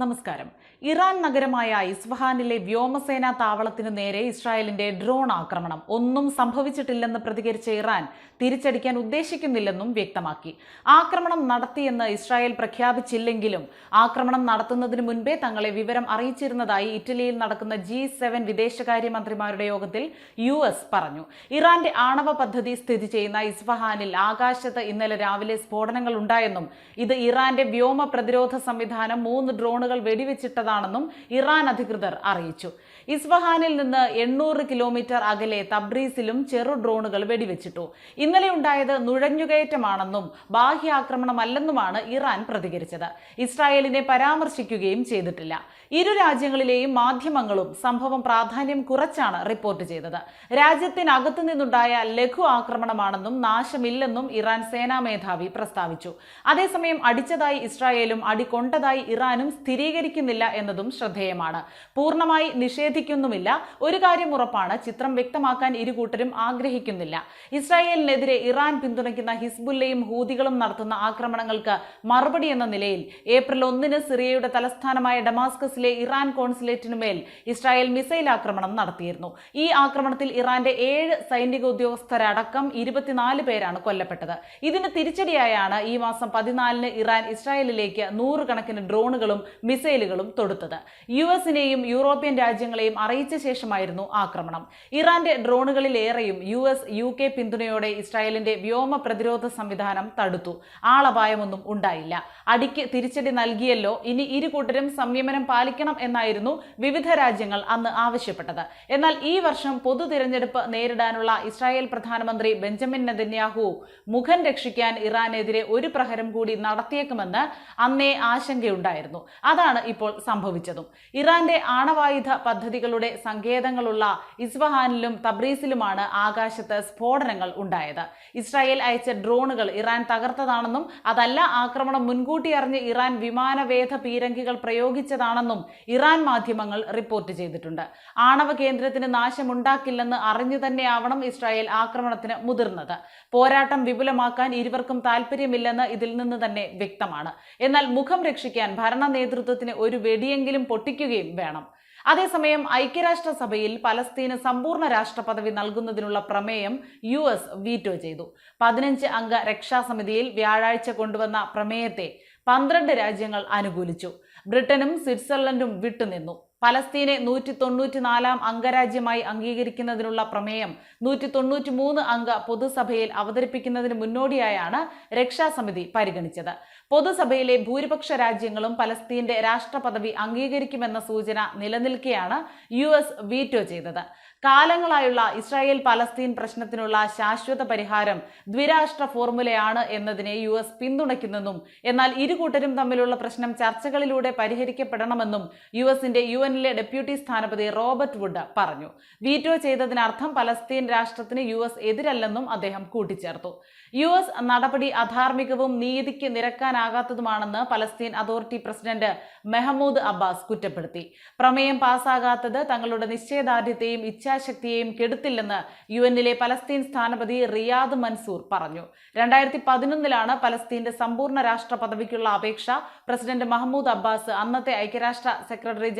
നമസ്കാരം. ഇറാൻ നഗരമായ ഇസ്ഫഹാനിലെ വ്യോമസേനാ താവളത്തിനു നേരെ ഇസ്രായേലിന്റെ ഡ്രോൺ ആക്രമണം. ഒന്നും സംഭവിച്ചിട്ടില്ലെന്ന് പ്രതികരിച്ച ഇറാൻ തിരിച്ചടിക്കാൻ ഉദ്ദേശിക്കുന്നില്ലെന്നും വ്യക്തമാക്കി. ആക്രമണം നടത്തിയെന്ന് ഇസ്രായേൽ പ്രഖ്യാപിച്ചില്ലെങ്കിലും ആക്രമണം നടത്തുന്നതിന് മുൻപേ തങ്ങളെ വിവരം അറിയിച്ചിരുന്നതായി ഇറ്റലിയിൽ നടക്കുന്ന ജി സെവൻ വിദേശകാര്യമന്ത്രിമാരുടെ യോഗത്തിൽ യു എസ് പറഞ്ഞു. ഇറാന്റെ ആണവ പദ്ധതി സ്ഥിതി ചെയ്യുന്ന ഇസ്ഫഹാനിൽ ആകാശത്ത് ഇന്നലെ രാവിലെ സ്ഫോടനങ്ങൾ ഉണ്ടായെന്നും ഇത് ഇറാന്റെ വ്യോമ പ്രതിരോധ സംവിധാനം മൂന്ന് ഡ്രോണുകൾ വെടിവെച്ചിട്ടതാണെന്നും ഇറാൻ അധികൃതർ അറിയിച്ചു. ഇസ്ഫഹാനിൽ നിന്ന് എണ്ണൂറ് കിലോമീറ്റർ അകലെ തബ്രീസിലും ചെറു ഡ്രോണുകൾ വെടിവെച്ചിട്ടു. ഇന്നലെ ഉണ്ടായത് നുഴഞ്ഞുകയറ്റമാണെന്നും ബാഹ്യാക്രമണമല്ലെന്നുമാണ് ഇറാൻ പ്രതികരിച്ചത്. ഇസ്രായേലിനെ പരാമർശിക്കുകയും ചെയ്തിട്ടില്ല. ഇരു രാജ്യങ്ങളിലെയും മാധ്യമങ്ങളും സംഭവം പ്രാധാന്യം കുറച്ചാണ് റിപ്പോർട്ട് ചെയ്തത്. രാജ്യത്തിനകത്തു നിന്നുണ്ടായ ലഘു ആക്രമണമാണെന്നും നാശമില്ലെന്നും ഇറാൻ സേനാ മേധാവി പ്രസ്താവിച്ചു. അതേസമയം അടിച്ചതായി ഇസ്രായേലും അടികൊണ്ടതായി ഇറാനും സ്ഥിരീകരിക്കുന്നില്ല എന്നതും ശ്രദ്ധേയമാണ്. പൂർണമായി നിഷേധിക്കുന്നുമില്ല. ഒരു കാര്യം ഉറപ്പാണ് ചിത്രം വ്യക്തമാക്കാൻ ഇരു കൂട്ടരും ആഗ്രഹിക്കുന്നില്ല. ഇസ്രായേലിനെതിരെ ഇറാൻ പിന്തുണയ്ക്കുന്ന ഹിസ്ബുല്ലയും ഹൂതികളും നടത്തുന്ന ആക്രമണങ്ങൾക്ക് മറുപടി എന്ന നിലയിൽ ഏപ്രിൽ ഒന്നിന് സിറിയയുടെ തലസ്ഥാനമായ ഡമാസ്കസിലെ ഇറാൻ കോൺസുലേറ്റിനുമേൽ ഇസ്രായേൽ മിസൈൽ ആക്രമണം നടത്തിയിരുന്നു. ഈ ആക്രമണത്തിൽ ഇറാന്റെ ഏഴ് സൈനിക ഉദ്യോഗസ്ഥരടക്കം ഇരുപത്തിനാല് പേരാണ് കൊല്ലപ്പെട്ടത്. ഇതിന് തിരിച്ചടിയായാണ് ഈ മാസം പതിനാലിന് ഇറാൻ ഇസ്രായേലിലേക്ക് നൂറുകണക്കിന് ഡ്രോണുകളും മിസൈലുകളും തൊടുത്തത്. യു എസിനെയും യൂറോപ്യൻ രാജ്യങ്ങളെയും അറിയിച്ച ശേഷമായിരുന്നു ആക്രമണം. ഇറാന്റെ ഡ്രോണുകളിലേറെയും യു എസ് യു കെ പിന്തുണയോടെ ഇസ്രായേലിന്റെ വ്യോമ പ്രതിരോധ സംവിധാനം തടുത്തു. ആളപായമൊന്നും ഉണ്ടായില്ല. അടിക്ക് തിരിച്ചടി നൽകിയല്ലോ. ഇനി ഇരു കൂട്ടരും സംയമനം പാലിക്കണം എന്നായിരുന്നു വിവിധ രാജ്യങ്ങൾ അന്ന് ആവശ്യപ്പെട്ടത്. എന്നാൽ ഈ വർഷം പൊതു തിരഞ്ഞെടുപ്പ് നേരിടാനുള്ള ഇസ്രായേൽ പ്രധാനമന്ത്രി ബെഞ്ചമിൻ നെതന്യാഹു മുഖം രക്ഷിക്കാൻ ഇറാനെതിരെ ഒരു പ്രഹരം കൂടി നടത്തിയേക്കുമെന്ന് അന്നേ ആശങ്കയുണ്ടായിരുന്നു. അതാണ് ഇപ്പോൾ സംഭവിച്ചതും. ഇറാന്റെ ആണവായുധ പദ്ധതികളുടെ സങ്കേതങ്ങളുള്ള ഇസ്വഹാനിലും തബ്രീസിലുമാണ് ആകാശത്ത് സ്ഫോടനങ്ങൾ ഉണ്ടായത്. ഇസ്രായേൽ അയച്ച ഡ്രോണുകൾ ഇറാൻ തകർത്തതാണെന്നും അതല്ല ആക്രമണം മുൻകൂട്ടി അറിഞ്ഞ് ഇറാൻ വിമാനവേധ പീരങ്കികൾ പ്രയോഗിച്ചതാണെന്നും ഇറാൻ മാധ്യമങ്ങൾ റിപ്പോർട്ട് ചെയ്തിട്ടുണ്ട്. ആണവ കേന്ദ്രത്തിന് നാശമുണ്ടാക്കില്ലെന്ന് അറിഞ്ഞു തന്നെയാവണം ഇസ്രായേൽ ആക്രമണത്തിന് മുതിർന്നത്. പോരാട്ടം വിപുലമാക്കാൻ ഇരുവർക്കും താല്പര്യമില്ലെന്ന് ഇതിൽ നിന്ന് തന്നെ വ്യക്തമാണ്. എന്നാൽ മുഖം രക്ഷിക്കാൻ ഭരണ നേതൃത്വത്തിന് ഒരു വെടിയെങ്കിലും പൊട്ടിക്കുകയും വേണം. അതേസമയം ഐക്യരാഷ്ട്രസഭയിൽ പലസ്തീന് സമ്പൂർണ രാഷ്ട്രപദവി നൽകുന്നതിനുള്ള പ്രമേയം യു എസ് വീറ്റോ ചെയ്തു. പതിനഞ്ച് അംഗ രക്ഷാസമിതിയിൽ വ്യാഴാഴ്ച കൊണ്ടുവന്ന പ്രമേയത്തെ പന്ത്രണ്ട് രാജ്യങ്ങൾ അനുകൂലിച്ചു. ബ്രിട്ടനും സ്വിറ്റ്സർലൻഡും വിട്ടുനിന്നു. പലസ്തീനെ നൂറ്റി തൊണ്ണൂറ്റിനാലാം അംഗരാജ്യമായി അംഗീകരിക്കുന്നതിനുള്ള പ്രമേയം നൂറ്റി തൊണ്ണൂറ്റി മൂന്ന് അംഗ പൊതുസഭയിൽ അവതരിപ്പിക്കുന്നതിന് മുന്നോടിയായാണ് രക്ഷാസമിതി പരിഗണിച്ചത്. പൊതുസഭയിലെ ഭൂരിപക്ഷ രാജ്യങ്ങളും പലസ്തീന്റെ രാഷ്ട്രപദവി അംഗീകരിക്കുമെന്ന സൂചന നിലനിൽക്കെയാണ് യു എസ് വീറ്റോ ചെയ്തത്. കാലങ്ങളായുള്ള ഇസ്രായേൽ പലസ്തീൻ പ്രശ്നത്തിനുള്ള ശാശ്വത പരിഹാരം ദ്വിരാഷ്ട്ര ഫോർമുലയാണ് എന്നതിനെ യു എസ് പിന്തുണയ്ക്കുന്നെന്നും എന്നാൽ ഇരുകൂട്ടരും തമ്മിലുള്ള പ്രശ്നം ചർച്ചകളിലൂടെ പരിഹരിക്കപ്പെടണമെന്നും യു എസിന്റെ യു എന്നിലെ ഡെപ്യൂട്ടി സ്ഥാനപതി റോബർട്ട് വുഡ് പറഞ്ഞു. വീറ്റോ ചെയ്തതിനർത്ഥം പലസ്തീൻ രാഷ്ട്രത്തിന് യു എസ് എതിരല്ലെന്നും അദ്ദേഹം കൂട്ടിച്ചേർത്തു. യു എസ് നടപടി അധാർമികവും നീതിക്ക് നിരക്കാനാകാത്തതുമാണെന്ന് Palestine authority president Mahmoud Abbas കുറ്റപ്പെടുത്തി. പ്രമേയം പാസ്സാകാത്തത് തങ്ങളുടെ നിശ്ചയദാർഢ്യത്തെയും ഇച്ഛാശക്തിയെയും കെടുത്തില്ലെന്ന് യു എന്നിലെ പലസ്തീൻ സ്ഥാനപതി റിയാദ് മൻസൂർ പറഞ്ഞു. രണ്ടായിരത്തി പതിനൊന്നിലാണ് പലസ്തീന്റെ സമ്പൂർണ രാഷ്ട്ര പദവിക്കുള്ള അപേക്ഷ പ്രസിഡന്റ് മഹമ്മൂദ് അബ്ബാസ് അന്നത്തെ ഐക്യരാഷ്ട്ര സെക്രട്ടറി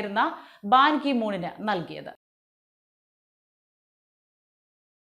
ജനറലായിരുന്ന ബാൻ കി മൂണിന് നൽകിയത്.